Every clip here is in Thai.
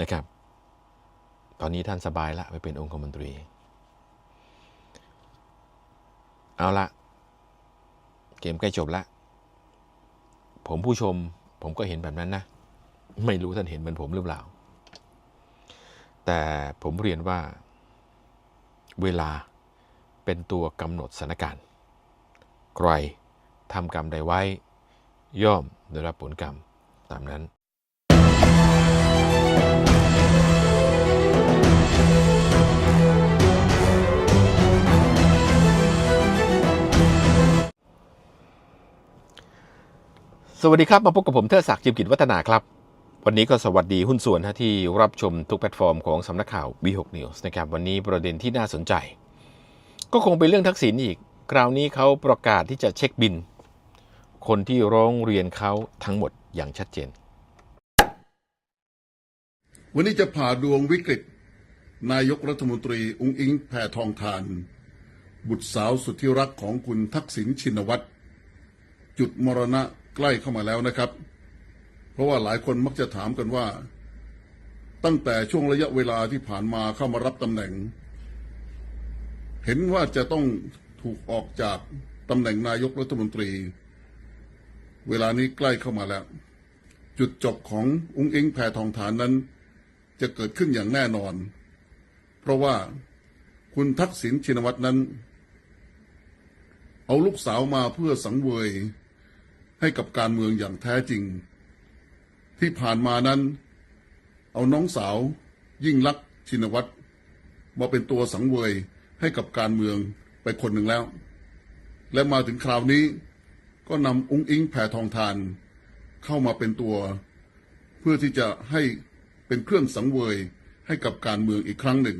นะครับ ตอนนี้ท่านสบายละไปเป็นองคมนตรี เอาละเกมใกล้จบละ ผมผู้ชมผมก็เห็นแบบนั้นนะ ไม่รู้ท่านเห็นเหมือนผมหรือเปล่า แต่ผมเรียนว่า เวลาเป็นตัวกำหนดสถานการณ์ ใครทำกรรมใดไว้ ย่อมได้รับผลกรรมตามนั้น สวัสดีครับ มาพบกับผมเทิดศักดิ์จิมกิจวัฒนาครับ วันนี้ก็สวัสดีหุ้นส่วนที่รับชมทุกแพลตฟอร์มของสำนักข่าว V6 News นะครับวันนี้ประเด็นที่น่าสนใจ ก็คงเป็นเรื่องทักษิณอีก คราวนี้เขาประกาศที่จะเช็คบิน คนที่ร้องเรียนเขาทั้งหมดอย่างชัดเจน วันนี้จะผ่าดวงวิกฤต นายกรัฐมนตรีอุ้งอิงแผ่ทองทาน บุตรสาวสุดที่รักของคุณทักษิณชินวัตรจุดมรณะ ใกล้เข้ามาแล้วนะครับ เพราะว่าหลายคนมักจะถามกันว่า ตั้งแต่ช่วงระยะเวลาที่ผ่านมาเข้ามารับตำแหน่ง เห็นว่าจะต้องถูกออกจากตำแหน่งนายกรัฐมนตรี เวลานี้ใกล้เข้ามาแล้ว จุดจบของอุ้งอิงแผ่ทองทานนั้น จะเกิดขึ้นอย่างแน่นอน เพราะว่าคุณทักษิณชินวัตรนั้น เอาลูกสาวมาเพื่อสังเวย ให้กับการเมืองอย่างแท้จริง ที่ผ่านมานั้น เอาน้องสาว ยิ่งลักษณ์ชินวัตรมาเป็นตัวสังเวยให้กับการเมืองไปคนหนึ่งแล้ว และมาถึงคราวนี้ก็นำอุ้งอิงแผ่ทองทาน เข้ามาเป็นตัว เพื่อที่จะให้เป็นเครื่องสังเวยให้กับการเมืองอีกครั้งหนึ่ง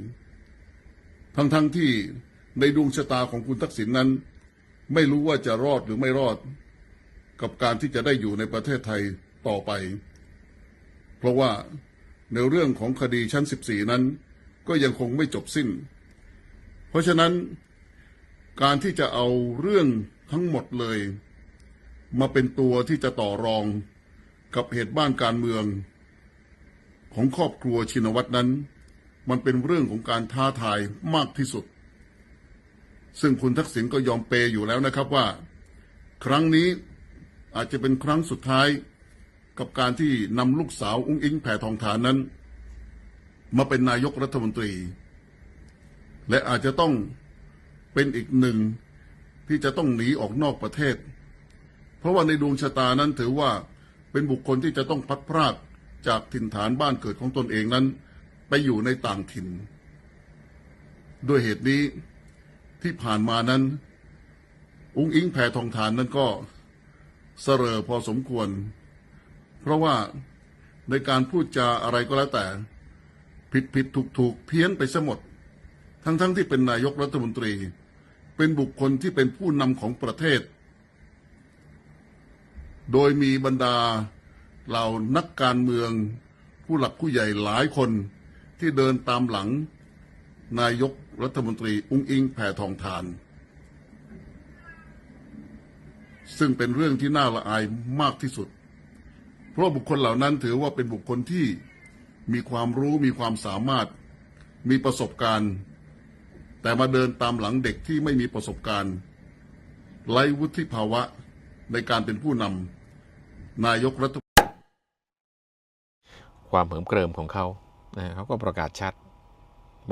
ทั้งๆทที่ในดวงชะตาของคุณทักษิณนนั้น ไม่รู้ว่าจะรอดหรือไม่รอด กับการที่จะได้อยู่ในประเทศไทยต่อไป เพราะว่าในเรื่องของคดีชั้น 14 นั้น ก็ยังคงไม่จบสิ้น เพราะฉะนั้นการที่จะเอาเรื่องทั้งหมดเลย มาเป็นตัวที่จะต่อรองกับเหตุบ้านการเมือง ของครอบครัวชินวัตรนั้น มันเป็นเรื่องของการท้าทายมากที่สุด ซึ่งคุณทักษิณก็ยอมเปย์อยู่แล้วนะครับว่า ครั้งนี้ อาจจะเป็นครั้งสุดท้ายกับการที่นำลูกสาวอุ้งอิงแผ่ทองทานนั้น มาเป็นนายกรัฐมนตรี และอาจจะต้องเป็นอีกหนึ่งที่จะต้องหนีออกนอกประเทศ เพราะว่าในดวงชะตานั้นถือว่าเป็นบุคคลที่จะต้องพัดพรากจากถิ่นฐานบ้านเกิดของตนเองนั้น ไปอยู่ในต่างถิ่น ด้วยเหตุนี้ที่ผ่านมานั้น อุ้งอิงแผ่ทองทานนั้นก็ เสรอพอสมควร เพราะว่าในการพูดจาอะไรก็แล้วแต่ ผิดผิดถูกถูกเพี้ยนไปซะหมด ทั้งทั้งที่เป็นนายกรัฐมนตรี เป็นบุคคลที่เป็นผู้นำของประเทศ โดยมีบรรดาเหล่านักการเมือง ผู้หลักผู้ใหญ่หลายคนที่เดินตามหลัง นายกรัฐมนตรี อุ้งอิงแผ่ทองทาน ซึ่งเป็นเรื่องที่น่าละอายมากที่สุด เพราะบุคคลเหล่านั้นถือว่าเป็นบุคคลที่มีความรู้มีความสามารถมีประสบการณ์ แต่มาเดินตามหลังเด็กที่ไม่มีประสบการณ์ไร้วุฒิภาวะในการเป็นผู้นำนายกรัฐความเหิมเกริมของเขานะเขาก็ประกาศชัด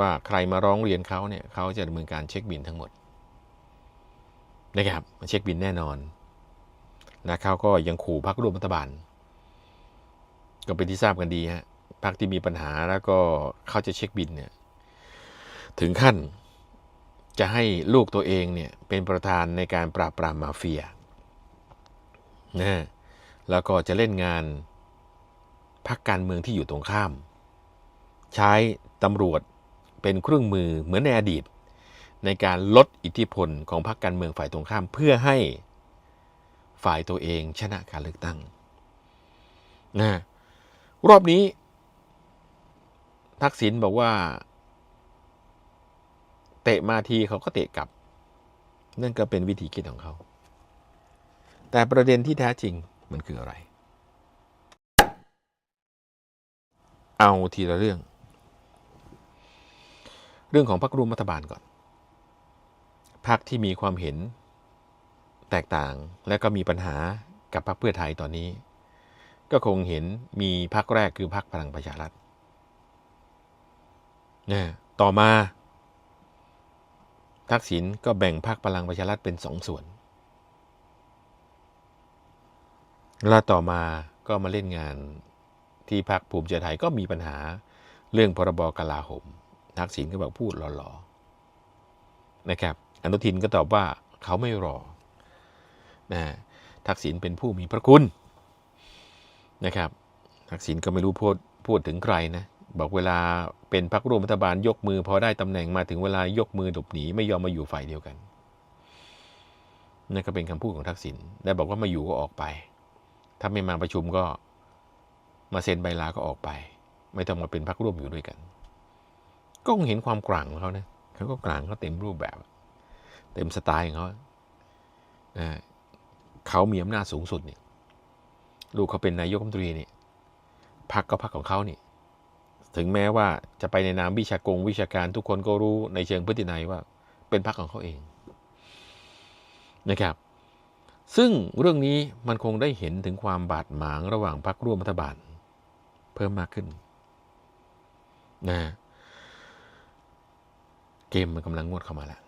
ว่าใครมาร้องเรียนเขาเนี่ยเขาจะดำเนินการเช็คบินทั้งหมดนะครับเช็คบินแน่นอน นะเขาก็ยังขู่พรรคร่วมรัฐบาล ก็เป็นที่ทราบกันดีฮะพรรคที่มีปัญหาแล้วก็เขาจะเช็คบินเนี่ยถึงขั้นจะให้ลูกตัวเองเนี่ยเป็นประธานในการปราบปรามมาเฟียนะแล้วก็จะเล่นงานพักการเมืองที่อยู่ตรงข้าม ใช้ตำรวจเป็นเครื่องมือเหมือนในอดีต ในการลดอิทธิพลของพรรคการเมืองฝ่ายตรงข้าม เพื่อให้ ฝ่ายตัวเองชนะการเลือกตั้งนะรอบนี้ ทักษิณบอกว่า เตะมาทีเขาก็เตะกลับ นั่นก็เป็นวิธีคิดของเขา แต่ประเด็นที่แท้จริงมันคืออะไร เอาทีละเรื่อง เรื่องของพรรคร่วมรัฐบาลก่อนพรรคที่มีความเห็น แตกต่างและก็มีปัญหากับพรรคเพื่อไทยตอนนี้ ก็คงเห็นมีพรรคแรกคือพรรคพลังประชารัฐนะต่อมา ทักษิณก็แบ่งพรรคพลังประชารัฐเป็นสองส่วนแล้วต่อมาก็มาเล่นงานที่พรรคภูมิใจไทยก็มีปัญหาเรื่องพรบกลาโหมทักษิณก็บอกพูดหล่อๆนะครับ อนุทินก็ตอบว่าเขาไม่รอ นะทักษิณเป็นผู้มีพระคุณนะครับ ทักษิณก็ไม่รู้พูดพูดถึงใครนะบอกเวลาเป็นพรรคร่วมรัฐบาลยกมือพอได้ตำแหน่งมาถึงเวลายกมือหลบหนีไม่ยอมมาอยู่ฝ่ายเดียวกันนั่นก็เป็นคำพูดของทักษิณได้บอกว่ามาอยู่ก็ออกไป ถ้าไม่มาประชุมก็มาเซ็นใบลาก็ออกไป ไม่ต้องมาเป็นพรรคร่วมอยู่ด้วยกัน ก็คงเห็นความกลางของเขานะเขาก็กลางเขาเต็มรูปแบบ เต็มสไตล์ของเขาอ่า เขามีอำนาจสูงสุดเนี่ยลูกเขาเป็นนายกรัฐมนตรีเนี่ยพรรคก็พรรคของเขาเนี่ยถึงแม้ว่าจะไปในนามวิชากงวิชาการทุกคนก็รู้ในเชิงพฤตินัยว่าเป็นพรรคของเขาเองนะครับ ซึ่งเรื่องนี้มันคงได้เห็นถึงความบาดหมางระหว่างพรรคร่วมรัฐบาล เพิ่มมากขึ้นนะเกมมันกำลังงวดเข้ามาแล้ว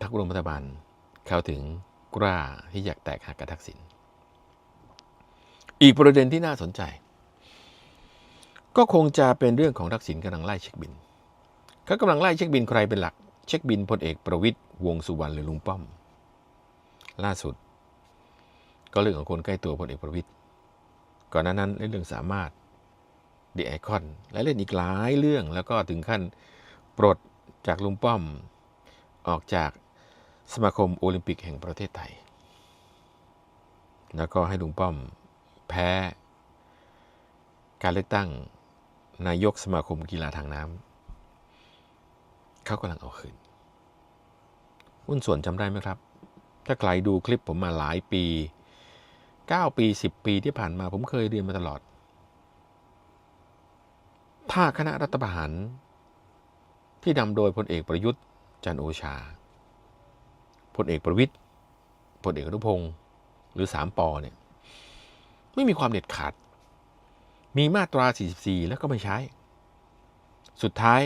พรรคร่วมรัฐบาลเข้าถึง กล้าที่อยากแตกหักกับทักษิณอีกประเด็นที่น่าสนใจ ก็คงจะเป็นเรื่องของทักษิณกำลังไล่เช็คบินเขากำลังไล่เช็คบินใครเป็นหลัก เช็คบินพลเอกประวิตยวงสุวรรณหรือลุงป้อม ล่าสุด ก็เรื่องของคนใกล้ตัวพลเอกประวิตยก่อนหน้านั้นเล่นเรื่องสามารถดีไอคอนและเล่นอีกหลายเรื่องแล้วก็ถึงขั้นปลดจากลุงป้อม ออกจาก สมาคมโอลิมปิกแห่งประเทศไทย แล้วก็ให้ลุงป้อมแพ้การเลือกตั้งนายกสมาคมกีฬาทางน้ำเขากำลังเอาคืนหุ้นส่วนจำได้ไหมครับ ถ้าใครดูคลิปผมมาหลายปี 9 ปี 10 ปีที่ผ่านมาผมเคยเรียนมาตลอด ถ้าคณะรัฐประหารที่นำโดยพลเอกประยุทธ์จันโอชา พลเอกประวิทย์พลเอกอนุพงศ์หรือสามปอเนี่ยไม่มีความเด็ดขาด มีมาตรา 44 แล้วก็ไม่ใช้ สุดท้าย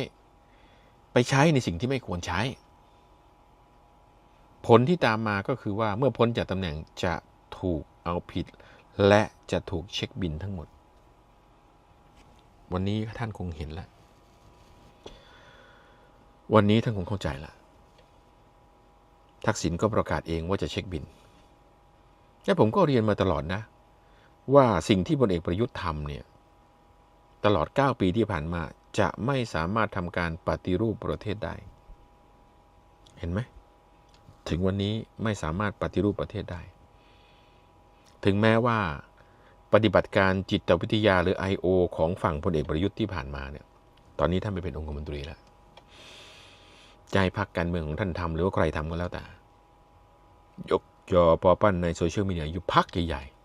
ไปใช้ในสิ่งที่ไม่ควรใช้ ผลที่ตามมาก็คือว่าเมื่อพ้นจากตำแหน่งจะถูกเอาผิด และจะถูกเช็คบินทั้งหมด วันนี้ท่านคงเห็นแล้ว วันนี้ท่านคงเข้าใจและ ทักษิณก็ประกาศเองว่าจะเช็คบิน และผมก็เรียนมาตลอดนะ ว่าสิ่งที่พลเอกประยุทธ์ทำเนี่ย ตลอด 9 ปีที่ผ่านมาจะไม่สามารถทำการปฏิรูปประเทศได้ เห็นไหม ถึงวันนี้ไม่สามารถปฏิรูปประเทศได้ ถึงแม้ว่าปฏิบัติการจิตวิทยาหรือ I.O. ของฝั่งพลเอกประยุทธ์ที่ผ่านมาเนี่ย ตอนนี้ท่านไปเป็นองคมนตรีแล้ว จะให้พักการเมืองของท่านทำหรือว่าใครทำก็แล้วแต่ ยกยอปอปั้นในโซเชียลมีเดียอยู่พักใหญ่ๆ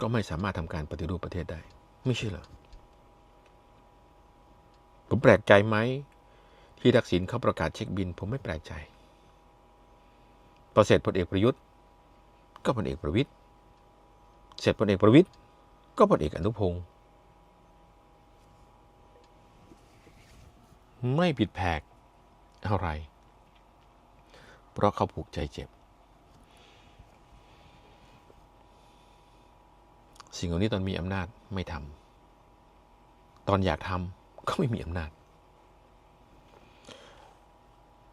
ก็ไม่สามารถทำการปฏิรูปประเทศได้ ไม่ใช่เหรอ ผมแปลกใจไหม ที่ทักษิณเขาประกาศเช็คบิน ผมไม่แปลกใจพอเสร็จพลเอกประยุทธ์ ก็พลเอกประวิตยเสร็จพลเอกประวิตยก็พลเอกอนุพงศ์ ไม่ผิดแผกอะไร เพราะเขาผูกใจเจ็บ สิ่งเหล่านี้ตอนมีอำนาจไม่ทำตอนอยากทำก็ไม่มีอำนาจ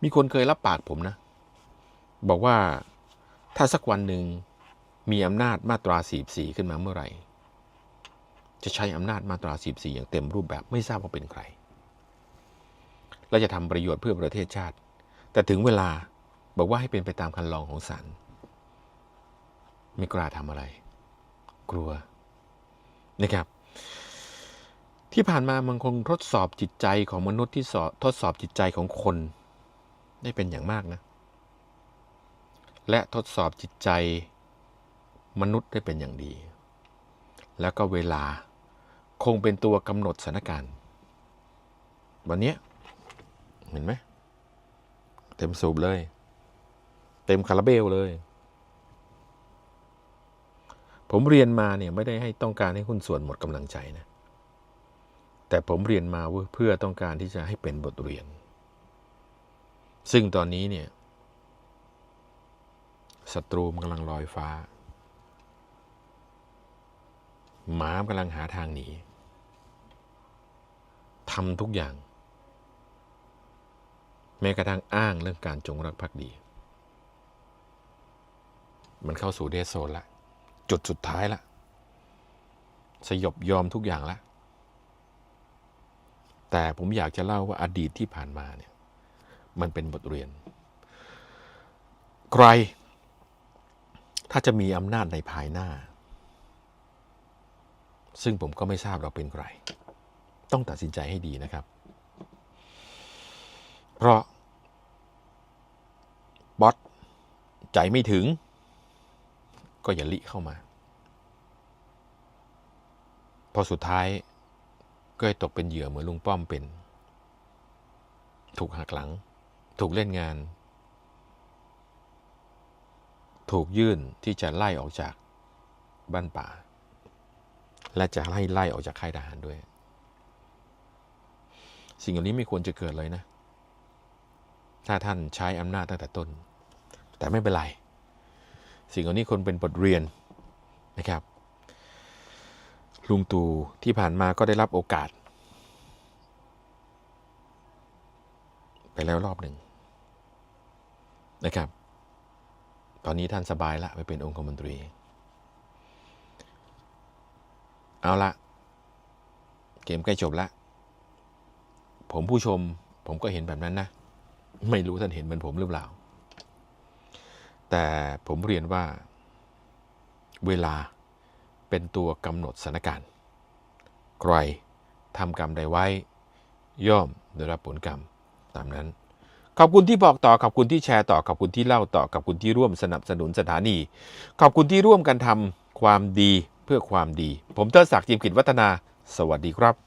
มีคนเคยรับปากผมนะ บอกว่าถ้าสักวันหนึ่งมีอำนาจมาตรา 44 ขึ้นมาเมื่อไหร่ จะใช้อำนาจมาตรา 44 อย่างเต็มรูปแบบไม่ทราบว่าเป็นใคร และจะทำประโยชน์เพื่อประเทศชาติ แต่ถึงเวลาบอกว่าให้เป็นไปตามคันลองของศาลไม่กล้าทำอะไร กลัวนะครับ ที่ผ่านมามันคงทดสอบจิตใจของมนุษย์ที่สอบทดสอบจิตใจของคน ได้เป็นอย่างมากนะ และทดสอบจิตใจมนุษย์ได้เป็นอย่างดี แล้วก็เวลาคงเป็นตัวกำหนดสถานการณ์ วันนี้ เห็นไหม เต็มสูบเลย เต็มคาราเบลเลย ผมเรียนมาเนี่ยไม่ได้ให้ต้องการให้หุ้นส่วนหมดกำลังใจนะ แต่ผมเรียนมาเพื่อต้องการที่จะให้เป็นบทเรียน ซึ่งตอนนี้เนี่ยศัตรูมันกำลังลอยฟ้า หมามกำลังหาทางหนีทำทุกอย่าง แม้กระทั่งอ้างเรื่องการจงรักภักดี มันเข้าสู่เดสโซนละ จุดสุดท้ายละ สยบยอมทุกอย่างละ แต่ผมอยากจะเล่าว่าอดีตที่ผ่านมาเนี่ย มันเป็นบทเรียน ใคร ถ้าจะมีอำนาจในภายหน้า ซึ่งผมก็ไม่ทราบเราเป็นใคร ต้องตัดสินใจให้ดีนะครับ เพราะบอสใจไม่ถึง ก็อย่าลิเข้ามา พอสุดท้ายก็ตกเป็นเหยื่อเหมือนลุงป้อมเป็น ถูกหักหลัง ถูกเล่นงาน ถูกยื่นที่จะไล่ออกจากบ้านป่า และจะให้ไล่ออกจากค่ายทหารด้วย สิ่งเหล่านี้ไม่ควรจะเกิดเลยนะ ถ้าท่านใช้อำนาจตั้งแต่ต้น แต่ไม่เป็นไร สิ่งเหล่านี้คนเป็นบทเรียนนะครับ ลุงตู่ที่ผ่านมาก็ได้รับโอกาส ไปแล้วรอบหนึ่งนะครับ ตอนนี้ท่านสบายละไปเป็นองคมนตรี เอาละเกมใกล้จบละ ผมผู้ชมผมก็เห็นแบบนั้นนะ ไม่รู้ท่านเห็นเหมือนผมหรือเปล่า แต่ผมเรียนว่า เวลาเป็นตัวกำหนดสถานการณ์ ใครทำกรรมใดไว้ ย่อมได้รับผลกรรมตามนั้น ขอบคุณที่บอกต่อ ขอบคุณที่แชร์ต่อ ขอบคุณที่เล่าต่อ ขอบคุณที่ร่วมสนับสนุนสถานี ขอบคุณที่ร่วมกันทำความดีเพื่อความดี ผมเทิดศักดิ์จิมกิจวัฒนา สวัสดีครับ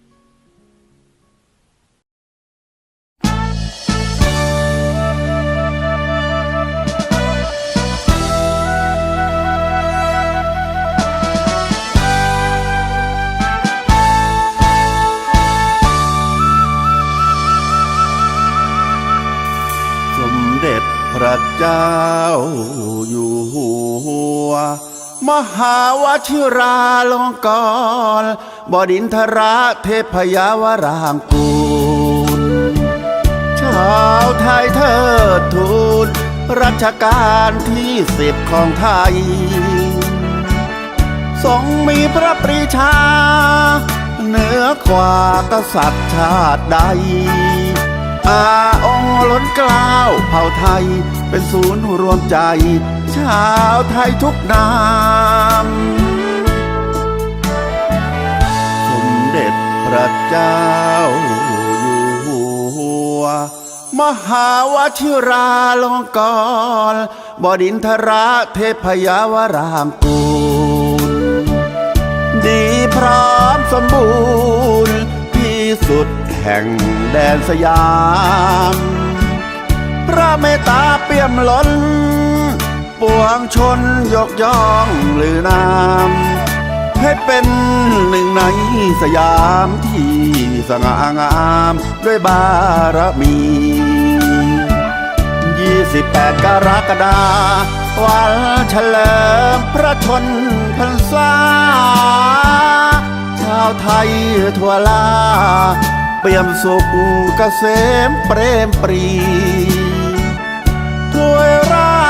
หาวชิราลงกรบดินทราเทพยาวรางกูลชาวไทยเทิดทูนรัชกาลที่สิบของไทย ทรงมีพระปรีชา เหนือกว่ากษัตริย์ชาติใด อาองค์ล้นกล้าวเผ่าไทยเป็นศูนย์รวมใจ ชาวไทยทุกนาม สมเด็จพระเจ้าอยู่หัว มหาวชิราลงกรณ์บดินทราเทพยาวรางกูล ดีพร้อมสมบูรณ์ที่สุดแห่งแดนสยาม พระเมตตาเปี่ยมล้น ปวงชนยกย่องหรือนามให้เป็นหนึ่งในสยามที่สง่างามด้วยบารมี 28 กรกฎาวันเฉลิมพระชนพรรษา ชาวไทยทั่วลา เปี่ยมสุขเกษมเปรมปรีถวย